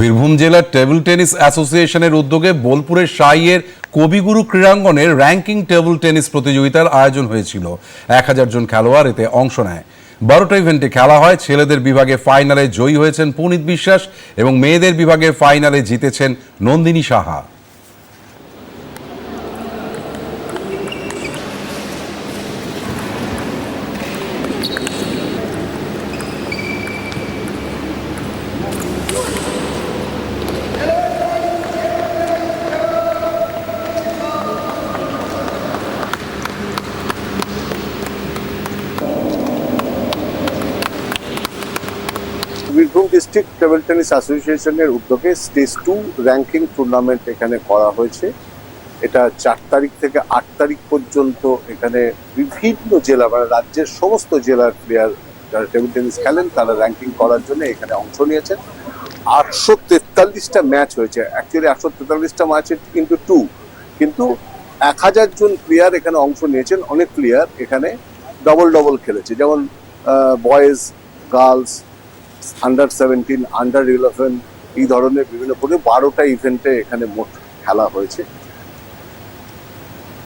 বীরভূম জেলার table tennis অ্যাসোসিয়েশনের উদ্যোগে বোলপুরের সাইয়ের কবিগুরু ক্রীড়াঙ্গনে র্যাঙ্কিং টেবিল টেনিস প্রতিযোগিতার আয়োজন হয়েছিল। এক হাজার জন খেলোয়াড় এতে অংশ নেয়। বারোটা ইভেন্টে খেলা হয়। ছেলেদের বিভাগে ফাইনালে জয়ী হয়েছেন পুনিত বিশ্বাস এবং মেয়েদের বিভাগে ফাইনালে জিতেছেন Nandini Saha. Birbhum district table tennis অ্যাসোসিয়েশনের উদ্যোগে স্টেজ টু র্যাঙ্কিং টুর্নামেন্ট এখানে করা হয়েছে। এটা চার তারিখ থেকে আট তারিখ পর্যন্ত এখানে বিভিন্ন জেলা মানে রাজ্যের সমস্ত জেলার প্লেয়ার যারা টেবিল টেনিস খেলেন, তারা র্যাঙ্কিং করার জন্য এখানে অংশ নিয়েছেন। আটশো তেতাল্লিশটা ম্যাচ হয়েছে। অ্যাকচুয়ালি একশো তেতাল্লিশটা ম্যাচ কিন্তু টু কিন্তু এক হাজার জন প্লেয়ার এখানে অংশ নিয়েছেন। অনেক প্লেয়ার এখানে ডবল ডবল খেলেছে। যেমন boys girls under seventeen under eleven এই ধরনের বিভিন্ন করে বারোটা ইভেন্টে এখানে মোট খেলা হয়েছে।